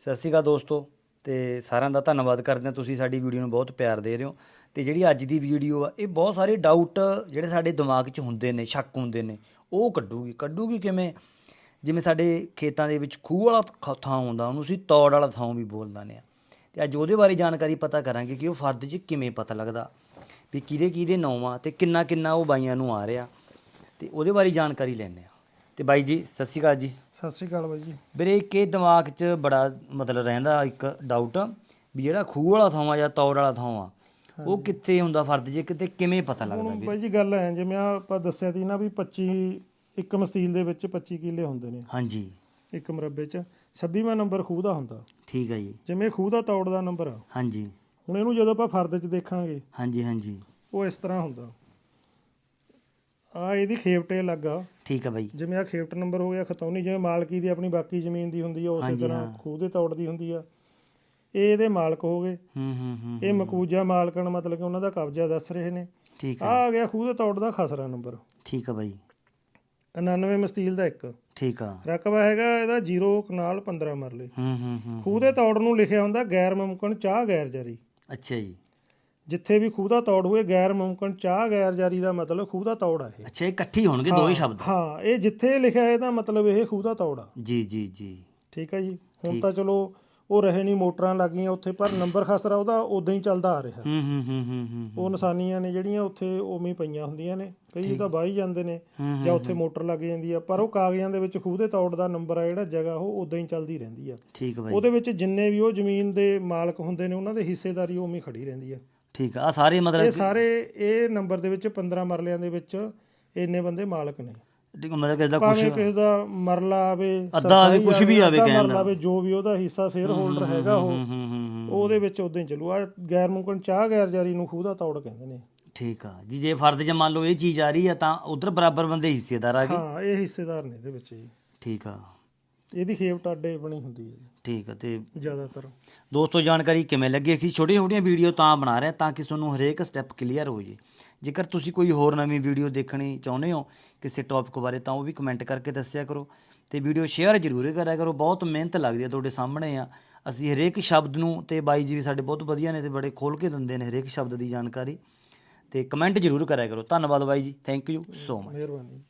ਸਤਿ ਸ਼੍ਰੀ ਅਕਾਲ ਦੋਸਤੋ, ਤੇ ਸਾਰਿਆਂ ਦਾ ਧੰਨਵਾਦ ਕਰਦੇ ਹਾਂ ਤੁਸੀਂ ਸਾਡੀ ਵੀਡੀਓ ਨੂੰ ਬਹੁਤ ਪਿਆਰ ਦੇ ਰਹੇ ਹੋ। ਤੇ ਜਿਹੜੀ ਅੱਜ ਦੀ ਵੀਡੀਓ ਆ, ਇਹ ਬਹੁਤ ਸਾਰੇ ਡਾਊਟ ਜਿਹੜੇ ਸਾਡੇ ਦਿਮਾਗ 'ਚ ਹੁੰਦੇ ਨੇ, ਸ਼ੱਕ ਹੁੰਦੇ ਨੇ, ਉਹ ਕੱਢੂਗੀ। ਕੱਢੂਗੀ ਕਿਵੇਂ? ਜਿਵੇਂ ਸਾਡੇ ਖੇਤਾਂ ਦੇ ਵਿੱਚ ਖੂਹ ਵਾਲਾ ਖ- ਥਾਂ ਹੁੰਦਾ ਉਹਨੂੰ ਅਸੀਂ ਤੌੜ ਵਾਲਾ ਥਾਂ ਵੀ ਬੋਲ ਦਿੰਦੇ ਆ ਤੇ ਅੱਜ ਉਹਦੇ ਬਾਰੇ ਜਾਣਕਾਰੀ ਪਤਾ ਕਰਾਂਗੇ ਕਿ ਉਹ ਫਰਦ 'ਚ ਕਿਵੇਂ ਪਤਾ ਲੱਗਦਾ, ਵੀ ਕਿਹਦੇ ਕਿਹਦੇ ਨਾਂ ਆ ਤੇ ਕਿੰਨਾ ਕਿੰਨਾ ਉਹ ਬਾਈਆਂ ਨੂੰ ਆ ਰਿਹਾ। ਤੇ ਉਹਦੇ ਬਾਰੇ ਜਾਣਕਾਰੀ ਲੈਣੇ ਆ ਤੇ ਬਾਈ ਜੀ ਸਤਿ ਸ਼੍ਰੀ ਅਕਾਲ ਜੀ। ਸਤਿ ਸ਼੍ਰੀ ਅਕਾਲ ਬਾਈ ਜੀ। ਵੀਰੇ ਇਹ ਦਿਮਾਗ 'ਚ ਬੜਾ ਮਤਲਬ ਰਹਿੰਦਾ ਇੱਕ ਡਾਊਟ ਵੀ ਜਿਹੜਾ ਖੂਹ ਵਾਲਾ ਥਾਂ ਆ ਜਾਂ ਤੌੜ ਵਾਲਾ ਥਾਂ ਆ ਉਹ ਕਿੱਥੇ ਹੁੰਦਾ ਫਰਦ ਜੇ ਕਿਤੇ ਕਿਵੇਂ ਪਤਾ ਲੱਗਦਾ ਵੀਰੇ? ਬਾਈ ਜੀ ਗੱਲ ਐ ਜਿਵੇਂ ਆਪਾਂ ਦੱਸਿਆ ਸੀ ਨਾ ਵੀ 25 ਇੱਕ ਮਸਤੀਲ ਦੇ ਵਿੱਚ 25 ਕਿੱਲੇ ਹੁੰਦੇ ਨੇ। ਹਾਂਜੀ। ਇੱਕ ਮਰਬੇ 'ਚ 26ਵਾਂ ਨੰਬਰ ਖੂਹ ਦਾ ਹੁੰਦਾ। ਠੀਕ ਹੈ ਜੀ। ਜਿਵੇਂ ਖੂਹ ਦਾ ਤੌੜ ਦਾ ਨੰਬਰ ਆ। ਹਾਂਜੀ। ਹੁਣ ਇਹਨੂੰ ਜਦੋਂ ਆਪਾਂ ਫਰਦ 'ਚ ਦੇਖਾਂਗੇ ਹਾਂਜੀ ਹਾਂਜੀ। ਉਹ ਇਸ ਤਰ੍ਹਾਂ ਹੁੰਦਾ। ਆ ਇਹਦੀ ਖੇਪਟੇ ਲੱਗਾ। ਠੀਕ ਹੈ ਬਾਈ। ਜਿਵੇਂ ਆ ਖੇਪਟ ਨੰਬਰ ਹੋ ਗਿਆ ਖਤੌਨੀ ਜਿਵੇਂ ਮਾਲਕੀ ਦੀ ਆਪਣੀ ਬਾਕੀ ਜ਼ਮੀਨ ਦੀ ਹੁੰਦੀ ਆ ਉਸੇ ਤਰ੍ਹਾਂ। ਖੂਹ ਦੇ ਤੌੜ ਦੀ ਹੁੰਦੀ ਆ। ਇਹ ਇਹਦੇ ਮਾਲਕ ਹੋ ਗਏ। ਹੂੰ ਹੂੰ ਹੂੰ ਇਹ ਮਕੂਜਾ ਮਾਲਕਣ ਮਤਲਬ ਕਿ ਉਹਨਾਂ ਦਾ ਕਬਜ਼ਾ ਦੱਸ ਰਹੇ ਨੇ। ਠੀਕ ਆ। ਆ ਗਿਆ ਖੂਹ ਦੇ ਤੌੜ ਦਾ ਖਸਰਾ ਨੰਬਰ। ਠੀਕ ਹੈ ਬਾਈ। 99 ਮਸਤੀਲ ਦਾ ਇੱਕ। ਠੀਕ ਆ। ਰਕਬਾ ਹੈਗਾ ਇਹਦਾ 0 ਕਨਾਲ 15 ਮਰਲੇ। ਹੂੰ ਹੂੰ ਹੂੰ ਖੂਹ ਦੇ ਤੌੜ ਨੂੰ ਲਿਖਿਆ ਹੁੰਦਾ ਗੈਰ ਮੁਮਕਨ ਚਾਹ ਗੈਰ ਜਾਰੀ। ਅੱਛਾ ਜੀ। ਜਿੱਥੇ ਵੀ ਖੂਹ ਦਾ ਤੌੜ ਹੋਏ ਗੈਰ ਮੁਮਕਨ ਚਾਹ ਗੈਰ ਜਾਰੀ ਦਾ ਮਤਲਬ ਖੂਹ ਦਾ ਤੌੜ ਆ ਇਹ। ਅੱਛਾ ਇਹ ਇਕੱਠੀ ਹੋਣਗੇ ਦੋ ਹੀ ਸ਼ਬਦ? ਹਾਂ ਇਹ ਜਿੱਥੇ ਲਿਖਿਆ ਇਹਦਾ ਮਤਲਬ ਇਹ ਖੂਹ ਦਾ ਤੌੜ ਆ। ਜੀ ਜੀ ਜੀ। ਠੀਕ ਹੈ ਜੀ? ਹੁਣ ਤਾਂ ਚਲੋ ਉਹ ਰਹੇ ਨਹੀਂ ਮੋਟਰਾਂ ਲੱਗੀਆਂ ਉੱਥੇ ਪਰ ਨੰਬਰ ਖਸਰਾ ਉਹਦਾ ਉਦਾਂ ਹੀ ਚੱਲਦਾ ਆ ਰਿਹਾ। ਹੂੰ ਹੂੰ ਹੂੰ ਹੂੰ ਉਹ ਨਿਸ਼ਾਨੀਆਂ ਨੇ ਜਿਹੜੀਆਂ ਉੱਥੇ ਉਵੇਂ ਪਈਆਂ ਹੁੰਦੀਆਂ ਨੇ। ਕਈ ਤਾਂ ਵਾਹੀ ਜਾਂਦੇ ਨੇ ਜਾਂ ਉੱਥੇ ਮੋਟਰ ਲੱਗ ਜਾਂਦੀ ਆ ਪਰ ਉਹ ਕਾਗਜ਼ਾਂ ਦੇ ਵਿੱਚ ਖੂਹ ਦੇ ਤੌੜ ਦਾ ਨੰਬਰ ਆ ਜਿਹੜਾ ਜਗ੍ਹਾ ਉਹ ਉਦਾਂ ਹੀ ਚੱਲਦੀ ਰਹਿੰਦੀ ਆ। ਠੀਕ ਬਾਈ। ਉਹਦੇ ਵਿੱਚ ਜਿੰਨੇ ਵੀ ਉਹ ਜ਼ਮੀਨ ਦੇ ਮਾਲਕ ਹੁੰਦੇ ਨੇ ਉਹਨਾਂ ਦੇ ਹਿੱਸੇਦਾਰੀ ਉਵੇਂ ਖੜੀ ਰਹਿੰਦੀ ਆ। ਠੀਕ ਆ ਸਾਰੇ ਇਹ ਮਤਲਬ ਸਾਰੇ ਇਹ ਨੰਬਰ ਦੇ ਵਿੱਚ 15 ਮਰਲਿਆਂ ਦੇ ਵਿੱਚ ਇੰਨੇ ਬੰਦੇ ਮਾਲਕ ਨੇ। ਕਿ ਮਤਲਬ ਕਿ ਇਹਦਾ ਕੁਝ ਕਿਸੇ ਦਾ ਮਰਲਾ ਆਵੇ ਅੱਧਾ ਆਵੇ, ਕੁਛ ਵੀ ਆਵੇ ਅੱਧਾ ਕਹਿਣ ਮਰਲਾ। ਆਵੇ ਜੋ ਵੀ ਉਹਦਾ ਹਿੱਸਾ ਸ਼ੇਅਰ ਹੋਲਡਰ ਹੈਗਾ ਉਹ ਹੂੰ ਹੂੰ ਹੂੰ ਹੂੰ ਉਹਦੇ ਵਿੱਚ ਉਦਾਂ ਹੀ ਚੱਲੂ। ਆ ਗੈਰ ਮੁਮਕਨ ਚਾਹ ਗੈਰ ਜਾਰੀ ਨੂੰ ਖੂਹ ਦਾ ਤੌੜ ਕਹਿੰਦੇ ਨੇ। ਠੀਕ ਆ ਜੀ ਜੇ ਫਰਦ ਜੇ ਮੰਨ ਲਓ ਇਹ ਚੀਜ਼ ਆ ਰਹੀ ਆ ਤਾਂ ਉਧਰ ਬਰਾਬਰ ਬੰਦੇ ਹਿੱਸੇਦਾਰ ਆ ਗਏ। ਹਾਂ ਇਹ ਹਿੱਸੇਦਾਰ ਨੇ ਇਹਦੇ ਵਿੱਚ ਜੀ। ਠੀਕ ਆ। ਇਹਦੀ ਖੇਪ ਟਾਡੇ ਬਣੀ ਹੁੰਦੀ ਹੈ ਠੀਕ ਆ ਤੇ ਜ਼ਿਆਦਾਤਰ। ਦੋਸਤੋ ਜਾਣਕਾਰੀ ਕਿਵੇਂ ਲੱਗੀ? ਅਸੀਂ ਛੋਟੀਆਂ ਛੋਟੀਆਂ ਵੀਡੀਓ ਤਾਂ ਬਣਾ ਰਹੇ ਹਾਂ ਤਾਂ ਕਿ ਤੁਹਾਨੂੰ ਹਰੇਕ ਸਟੈਪ ਕਲੀਅਰ ਹੋ ਜੇ। ਜੇਕਰ ਤੁਸੀਂ ਕੋਈ ਹੋਰ ਨਵੀਂ ਵੀਡੀਓ ਦੇਖਣੀ ਚਾਹੁੰਦੇ ਹੋ ਕਿਸੇ ਟੌਪਿਕ ਬਾਰੇ ਤਾਂ ਉਹ ਵੀ ਕਮੈਂਟ ਕਰਕੇ ਦੱਸਿਆ ਕਰੋ। ਤੇ ਵੀਡੀਓ ਸ਼ੇਅਰ ਜ਼ਰੂਰ ਕਰਿਆ ਕਰੋ। ਬਹੁਤ ਮਿਹਨਤ ਲੱਗਦੀ ਹੈ ਤੁਹਾਡੇ ਸਾਹਮਣੇ ਆ। ਅਸੀਂ ਹਰੇਕ ਸ਼ਬਦ ਨੂੰ ਤੇ ਬਾਈ ਜੀ ਵੀ ਸਾਡੇ ਬਹੁਤ ਵਧੀਆ ਨੇ ਤੇ ਬੜੇ ਖੋਲ ਕੇ ਦਿੰਦੇ ਨੇ ਹਰੇਕ ਸ਼ਬਦ ਦੀ ਜਾਣਕਾਰੀ। ਤੇ ਕਮੈਂਟ ਜ਼ਰੂਰ ਕਰਿਆ ਕਰੋ। ਧੰਨਵਾਦ ਬਾਈ ਜੀ। ਥੈਂਕ ਯੂ ਸੋ ਮਚ ਮਿਹਰਬਾਨੀ।